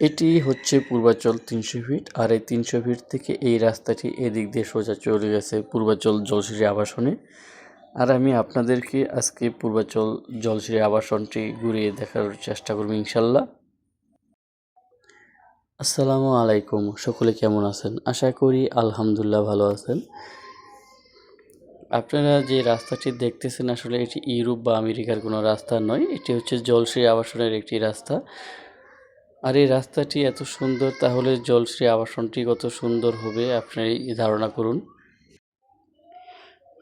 এটি হচ্ছে পূর্বাচল তিনশো ফিট, আর এই তিনশো ফিট থেকে এই রাস্তাটি এদিক দিয়ে সোজা চলে গেছে পূর্বাচল জলশ্রী আবাসনে। আর আমি আপনাদেরকে আজকে পূর্বাচল জলশ্রী আবাসনটি ঘুরিয়ে দেখার চেষ্টা করব ইনশাল্লাহ। আসসালামু আলাইকুম, সকলে কেমন আছেন? আশা করি আলহামদুলিল্লাহ ভালো আছেন। আপনারা যে রাস্তাটি দেখতেছেন আসলে এটি ইউরোপ বা আমেরিকার কোনো রাস্তা নয়, এটি হচ্ছে জলশ্রী আবাসনের একটি রাস্তা। আর এই রাস্তাটি এত সুন্দর, তাহলে জলশ্রী আবাসনটি কত সুন্দর হবে, আপনি ধারণা করুন।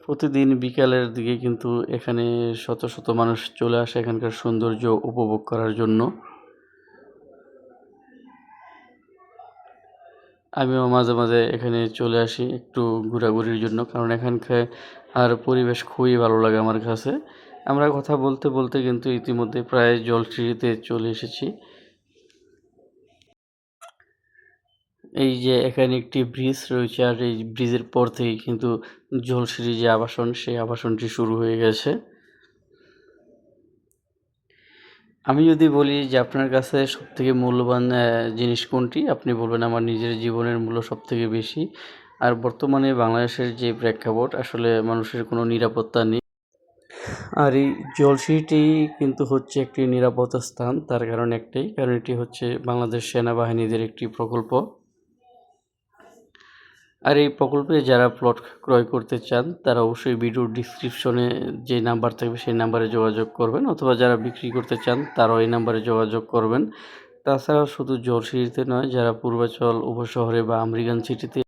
প্রতিদিন বিকালের দিকে কিন্তু এখানে শত শত মানুষ চলে আসে এখানকার সৌন্দর্য উপভোগ করার জন্য। আমিও মাঝে মাঝে এখানে চলে আসি একটু ঘোরাঘুরির জন্য, কারণ এখানকার আর পরিবেশ খুবই ভালো লাগে আমার কাছে। আমরা কথা বলতে বলতে কিন্তু ইতিমধ্যে প্রায় জলশ্রীতে চলে এসেছি। এই যে এখানে একটি ব্রিজ রয়েছে আর এই ব্রিজের পর থেকে কিন্তু জলশ্রী যে আবাসন, সেই আবাসনটি শুরু হয়ে গেছে। আমি যদি বলি যে আপনার কাছে সবথেকে মূল্যবান জিনিস কোনটি? আপনি বলবেন আমার নিজের জীবনের মূল্য সবথেকে বেশি। আর বর্তমানে বাংলাদেশের যে প্রেক্ষাপট, আসলে মানুষের কোনো নিরাপত্তা নেই। আর এই জলসিটি কিন্তু হচ্ছে একটি নিরাপদ স্থান, তার কারণ একটাই, কারণ এটি হচ্ছে বাংলাদেশ সেনাবাহিনীদের একটি প্রকল্প। আর এই প্রকল্পে যারা প্লট ক্রয় করতে চান, তারা অবশ্যই ভিডিওর ডিসক্রিপশনে যে নাম্বার থাকবে সেই নাম্বারে যোগাযোগ করবেন, অথবা যারা বিক্রি করতে চান, তারাও এই নাম্বারে যোগাযোগ করবেন। তাছাড়া শুধু জলসিটিতে নয়, যারা পূর্বাচল উপশহরে বা আমেরিকান সিটিতে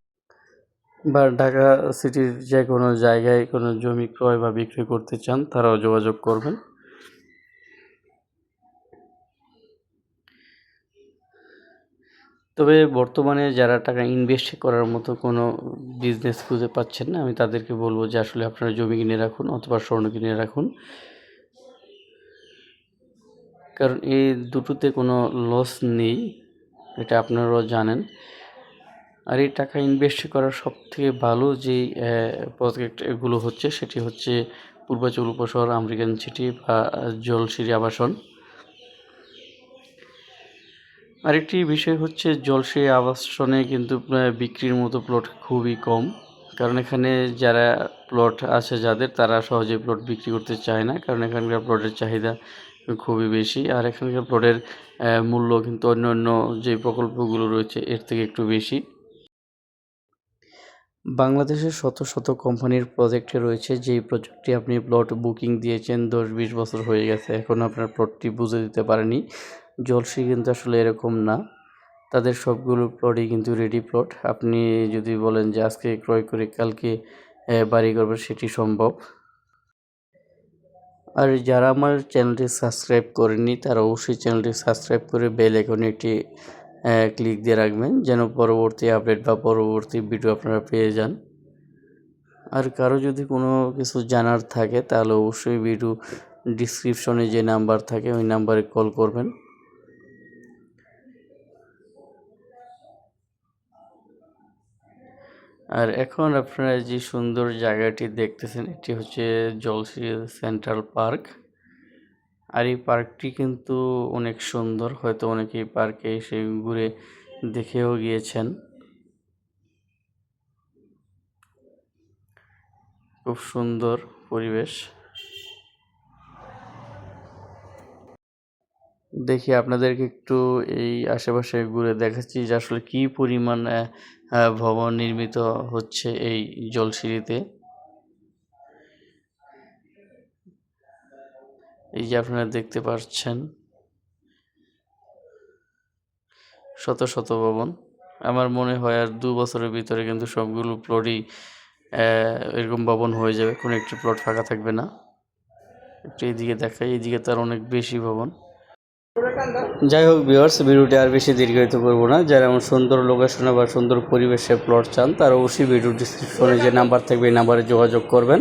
বা ঢাকা সিটির যে কোনো জায়গায় কোনো জমি ক্রয় বা বিক্রি করতে চান, তারাও যোগাযোগ করবেন। তবে বর্তমানে যারা টাকা ইনভেস্ট করার মতো কোনো বিজনেস খুঁজে পাচ্ছেন না, আমি তাদেরকে বলব যে আসলে আপনারা জমি কিনে রাখুন অথবা স্বর্ণ কিনে রাখুন। কারণ এই দুটোতে কোনো লস নেই, এটা আপনারাও জানেন। আর এই টাকা ইনভেস্ট করার সব থেকে ভালো যেই প্রজেক্টগুলো হচ্ছে সেটি হচ্ছে পূর্বাচল উপশহর, আমেরিকান সিটি বা জলসিরি আবাসন। আরেকটি বিষয় হচ্ছে জলসে আবাসনে কিন্তু বিক্রির মতো প্লট খুবই কম। কারণ এখানে যারা প্লট আছে যাদের, তারা সহজে প্লট বিক্রি করতে চায় না। কারণ এখানকার প্লটের চাহিদা খুবই বেশি। আর এখানকার প্লটের মূল্য কিন্তু অন্য অন্য যে প্রকল্পগুলো রয়েছে, এর থেকে একটু বেশি। বাংলাদেশের শত শত কোম্পানির প্রজেক্টে রয়েছে, যেই প্রজেক্টটি আপনি প্লট বুকিং দিয়েছেন দশ বিশ বছর হয়ে গেছে। এখন আপনার প্লটটি বুঝে দিতে পারেনি। জলসি কিন্তু আসলে এরকম না। তাদের সবগুলো প্লটই কিন্তু রেডি প্লট আপনি যদি বলেন যে আজকে ক্রয় করে কালকে বাড়ি করবেন সেটি সম্ভব। আর যারা আমার চ্যানেলটি সাবস্ক্রাইব করেনি তারা অবশ্যই চ্যানেলটি সাবস্ক্রাইব করে বেল এখন একটি ক্লিক দিয়ে রাখবেন, যেন পরবর্তী আপডেট বা পরবর্তী ভিডিও আপনারা পেয়ে যান। আর কারও যদি কোনো কিছু জানার থাকে, তাহলে অবশ্যই ভিডিও ডিসক্রিপশনে যে নাম্বার থাকে, ওই নাম্বারে কল করবেন। আর এখন আপনারা যে সুন্দর জায়গাটি দেখতেছেন, এটি হচ্ছে জলসি সেন্ট্রাল পার্ক। আর এই পার্কটি কিন্তু অনেক সুন্দর, হয়তো অনেকেই পার্কে এসে ঘুরে দেখেও গিয়েছেন। খুব সুন্দর পরিবেশ। দেখি আপনাদেরকে একটু এই আশেপাশে ঘুরে দেখাচ্ছি যে আসলে কী পরিমাণ ভবন নির্মিত হচ্ছে এই জলসিঁড়িতে। এই যে আপনারা দেখতে পাচ্ছেন, শত শত ভবন। আমার মনে হয় আর দু বছরের ভিতরে কিন্তু সবগুলো প্লটই এরকম ভবন হয়ে যাবে। কোনো একটি প্লট ফাঁকা থাকবে না। একটু এইদিকে দেখাই এইদিকে তার অনেক বেশি ভবন। যাই হোক ভিওর্স ভিডিওটি আর বেশি দীর্ঘায়িত করব না। যারা এমন সুন্দর লোকেশনে বা সুন্দর পরিবেশে প্লট চান, তারা অবশ্যই ভিডিও ডিসক্রিপশনে যে নাম্বার থাকবে এই নাম্বারে যোগাযোগ করবেন।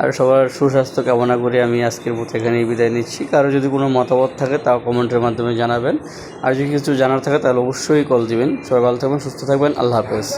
আর সবার সুস্বাস্থ্য কামনা করে আমি আজকের মতো এখানেই বিদায় নিচ্ছি। কারও যদি কোনো মতামত থাকে, তাও কমেন্টের মাধ্যমে জানাবেন। আর যদি কিছু জানার থাকে, তাহলে অবশ্যই কল দিবেন। সবাই ভালো থাকবেন, সুস্থ থাকবেন। আল্লাহ হাফেজ।